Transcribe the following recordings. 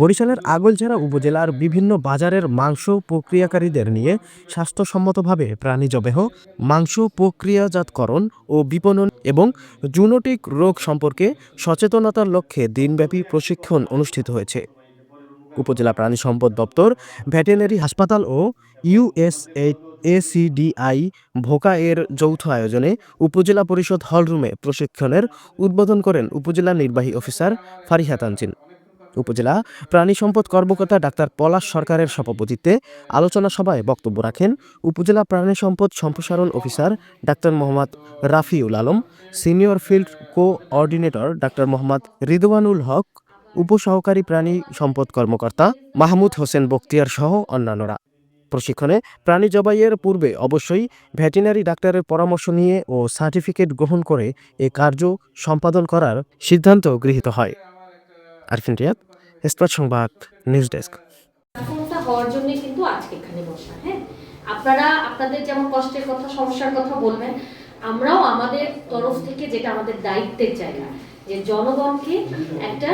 বরিশালের আগলঝাড়া উপজেলার বিভিন্ন বাজারের মাংস প্রক্রিয়াকারীদের নিয়ে স্বাস্থ্যসম্মতভাবে প্রাণী জবেহ মাংস প্রক্রিয়াজাতকরণ ও বিপণন এবং জুনোটিক রোগ সম্পর্কে সচেতনতার লক্ষ্যে দিনব্যাপী প্রশিক্ষণ অনুষ্ঠিত হয়েছে। উপজেলা প্রাণী সম্পদ দপ্তর, ভেটেরিনারি হাসপাতাল ও ইউএসএ এসিডিআই ভোকা এর যৌথ আয়োজনে উপজেলা পরিষদ হলরুমে প্রশিক্ষণের উদ্বোধন করেন উপজেলা নির্বাহী অফিসার ফারিহা তানজিন। উপজেলা প্রাণী সম্পদ কর্মকর্তা ডাক্তার পলাশ সরকারের সভাপতিত্বে আলোচনা সভায় বক্তব্য রাখেন উপজেলা প্রাণী সম্পদ সম্প্রসারণ officer doctor Mohammad Rafiul Alam, senior field coordinator doctor Mohammad Ridwanul Haque, উপসহকারী প্রাণী সম্পদ কর্মকর্তা মাহমুদ হোসেন বখতিয়ার সহ অন্যান্যরা। প্রশিক্ষণে প্রাণী জবাইয়ের পূর্বে অবশ্যই ভেটেরিনারি ডাক্তারের পরামর্শ নিয়ে ও সার্টিফিকেট গ্রহণ করে এ কার্য সম্পাদন করার সিদ্ধান্ত গৃহীত হয়। আরফিন রিয়াদ স্পট সংবাদ, নিউজ ডেস্ক। হ্যাঁ? আপনারা, আপনাদের যেমন কষ্টের কথা, সমস্যার কথা বলবেন, আমরাও আমাদের তরফ থেকে যেটা আমাদের দায়িত্বের জায়গা, যে জনগণকে একটা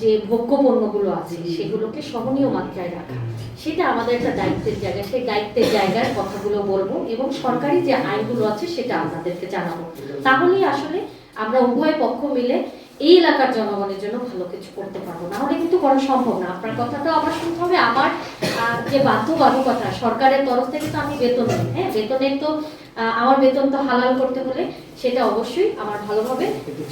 যে ভোগ্য পণ্যগুলো আছে, সেগুলোকে সহনীয় মাত্রায় রাখা, সেটা আমাদের একটা দায়িত্বের জায়গা, সেই দায়িত্বের জায়গার কথাগুলো বলব এবং সরকারি যে আইনগুলো আছে, সেটা আপনাদেরকে জানাব। তাহলেই আসলে আমরা উভয় পক্ষ মিলে এই এলাকার জনগণের জন্য ভালো কিছু করতে পারব। না হলে কিন্তু করা সম্ভব না। আপনার কথাটা আবার শুনতে হবে। আমার যে বাধ্যবাধকতা, সরকারের তরফ থেকে তো আমি বেতন হ্যাঁ বেতনের তো আমার বেতন তো হালাল করতে হলে সেটা অবশ্যই আমার ভালোভাবে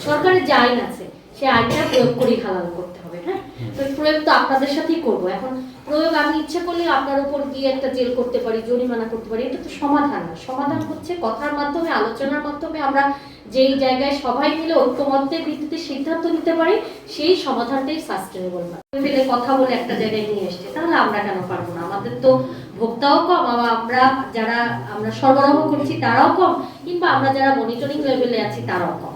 সরকারের যে আইন আছে সেই আইনটা প্রয়োগ করেই হালাল করতে হবে। হ্যাঁ? তো প্রয়োগ তো আপনাদের সাথেই করব। এখন প্রয়োগ আমি ইচ্ছে করলে আপনার উপর গিয়ে একটা জেল করতে পারি, জরিমানা করতে পারি, এটা তো সমাধান না। সমাধান হচ্ছে কথার মাধ্যমে, আলোচনার মাধ্যমে আমরা যেই জায়গায় সবাই মিলে ঐক্যমত্যের ভিত্তিতে সিদ্ধান্ত নিতে পারি, সেই সমাধানটাই সাস্টেনেবল হয় ফেলে কথা বলে একটা জায়গায় নিয়ে এসছে, তাহলে আমরা কেন পারব না? আমাদের তো ভোক্তাও কম আমরা যারা আমরা সরবরাহ করছি তারাও কম, কিংবা আমরা যারা মনিটরিং লেভেলে আছি তারাও কম।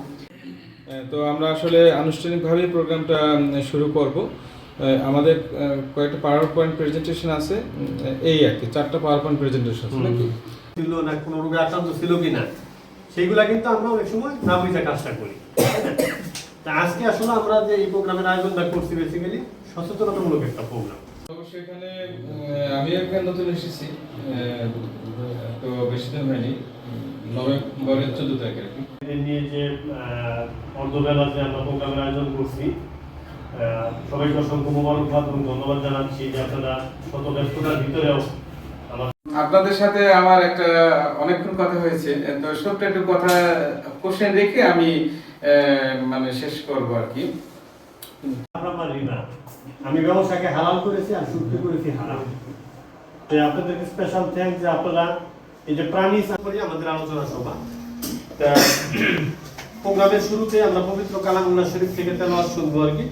তো আমরা আসলে আনুষ্ঠানিকভাবেই প্রোগ্রামটা শুরু করব। আমাদের কয়েকটা পাওয়ার পয়েন্ট প্রেজেন্টেশন আছে। এই আর কি চারটা পাওয়ার পয়েন্ট প্রেজেন্টেশন আছে নাকি? ছিল না কোনো রোগে আক্রান্ত ছিল কিনা? সেইগুলা কিন্তু আমরা অনেক সময় না বুঝে কাজটা করি। তা আজকে আসলে আমরা যে এই প্রোগ্রামের আয়োজনটা করছি বেসিক্যালি সচেতনতামূলক একটা প্রোগ্রাম আহ, আমি এখানে নতুন এসেছি তো বেশি দিন হয়নি নভেম্বরের চোদ্দ তারিখে কি। নিয়ে যে অর্ধবেলা যে আমরা প্রোগ্রামের আয়োজন করছি সবাইকে অসংখ্য মোবারকবাদ এবং ধন্যবাদ জানাচ্ছি যে আপনারা শত ব্যস্ততার ভিতরেও আপনাদের সাথে আমার একটা অনেকক্ষণ কথা হয়েছে। তো ছোট্ট একটু কথা কোশ্চেন রেখে আমি মানে শেষ করব আর কি। আমি ব্যবসাকে হালাল করেছি আর শুদ্ধ করেছি হারাম। তো আপনাদেরকে স্পেশাল থ্যাঙ্ক যে আপনারা এই যে প্রাণী করি আমাদের আলোচনা সভা। তা প্রোগ্রামের শুরুতে আমরা পবিত্র কালামুল্লাহ শরীফ থেকে তেলাওয়াত শুনব আর কি।